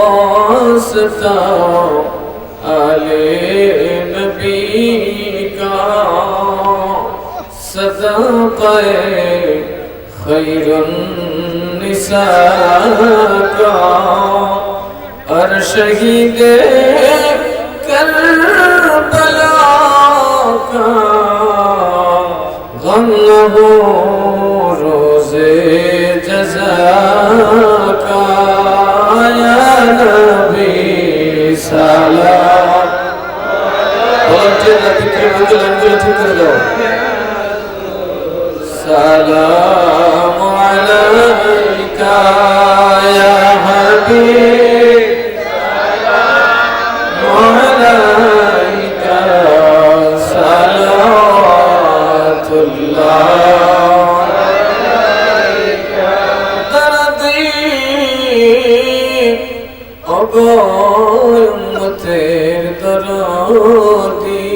المصطفى علي نبيك صدق خير النساء کا۔ اور غنه অগমতের দরদি।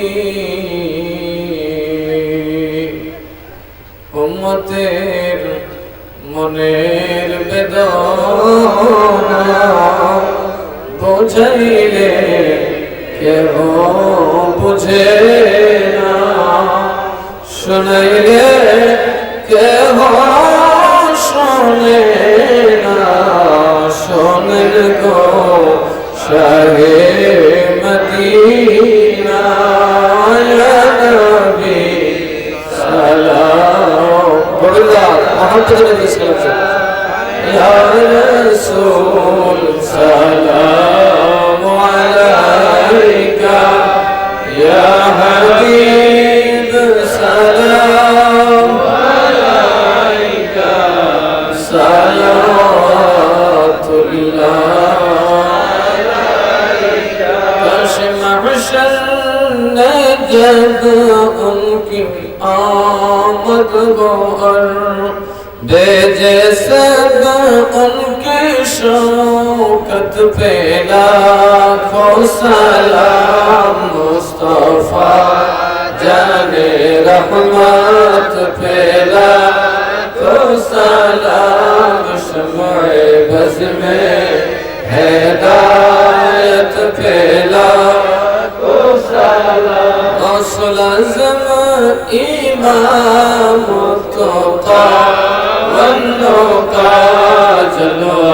উম্মতের মনের বেদনা বোঝাইলে কেহ বুঝে না। শোনাইলে কেহ গো শাহে মদিনা নবী সালাম বড়দা মোহাম্মদ নবী সালাম ইয়া রাসূল সালাম আলাইকা ইয়া হাবিব खुद को और दे जैसे उनके शौकत पे लाखों सलाम मुस्तफा जाने रहमत पे लाखों सलाम शमय बस में हैदायत पे लाखों सलाम असला ইমাম তো বন্ধু কাজলুয়ারে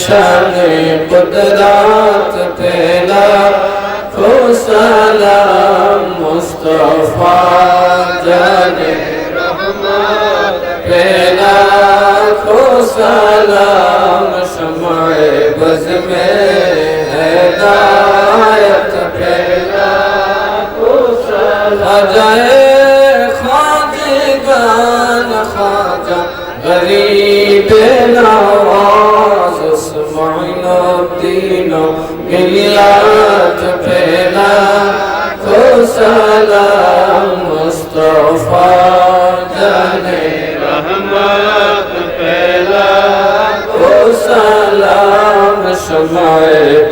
শানে কুদরাত তেলা খুসালাম মুস্তফা خواجہ خواجگان خواجہ غریب نواز اسمعین الدین ملت پہلا تو سلام مصطفیٰ جان رحمت پہلا تو سلام شمع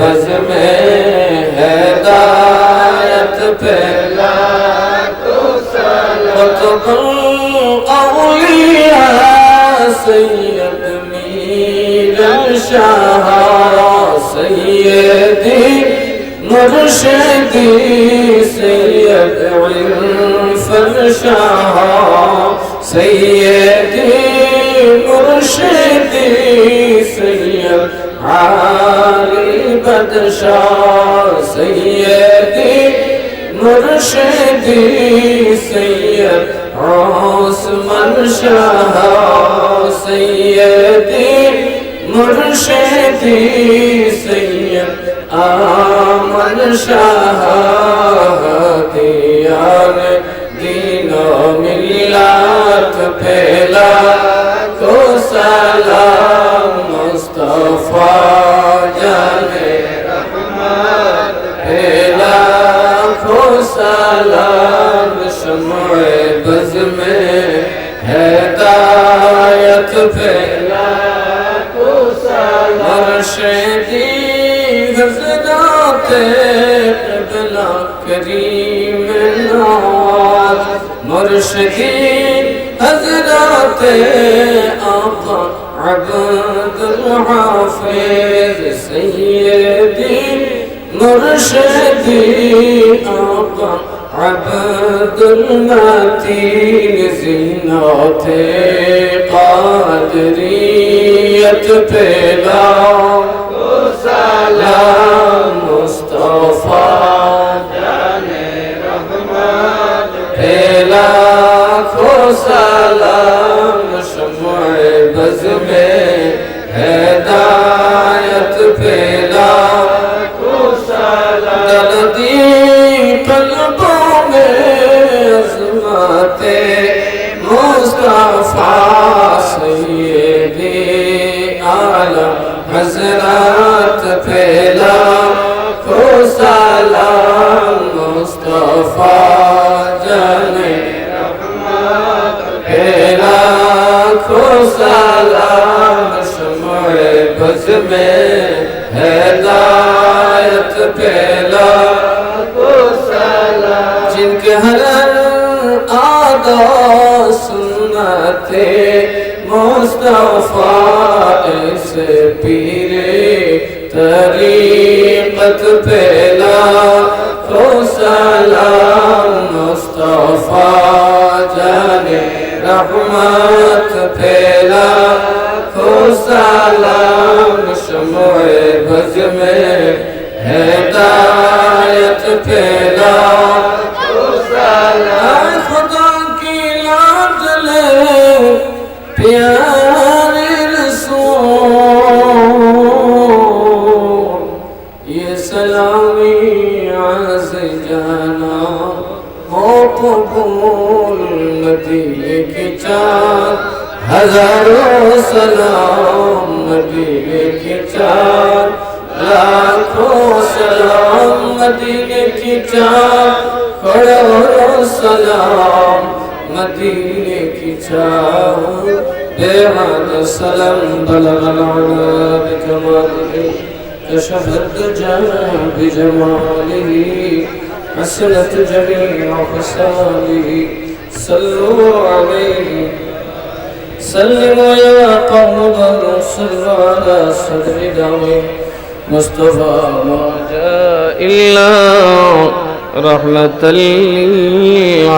بز میں ہدایت پہلا سيدي للشهر سيدي مرشدي سيد عنفر شهر سيدي مرشدي سيد عالي بدشار سيدي مرشدي سيد ওসমান শাহ সৈয়দি মুর্শিদি সৈয়দ আমন শাহ দিয়াল দিন মিলাত ফেলা তো সালাম মুস্তফা জানে রহমান ফেলা খোসালা فلات سلام مرشدي حضرات قبلا کریم نواز مرشدی عبد الحافظ سیدی مرشدی آقا عبد المتین زندہ تھے قادریت پیدا سلام مصطفیٰ جان رحمت پیلا کو سلام شمع بز میں ہدایت پیدا اعلیٰ حضرات پھیلا تو سلام مصطفیٰ جان رحمت پھیلا۔ تو سلام شمع بز میں ہدایت پھیلا۔ تو سلام جن کے ہر آدھا سنتے مصطفیٰ اس پیرے طریقت پہلا تو سلام مصطفیٰ جانے رحمت پہلا تو سلام شمع بز میں ہدایت پھیلا تو سلام۔ خدا کی لاد لے हजारों सलाम मदीने की चार लाखों सलाम मदीने की चार करोड़ों सलाम मदीने की चार बेहद सलाम बलगलाना बजमालिही كشف الدجى بجماله حسنت جميع خصاله صلوا عليه. سلموا يا قوم صلوا على صدر دمه مصطفى ما جاء إلا رحمة للعالمين.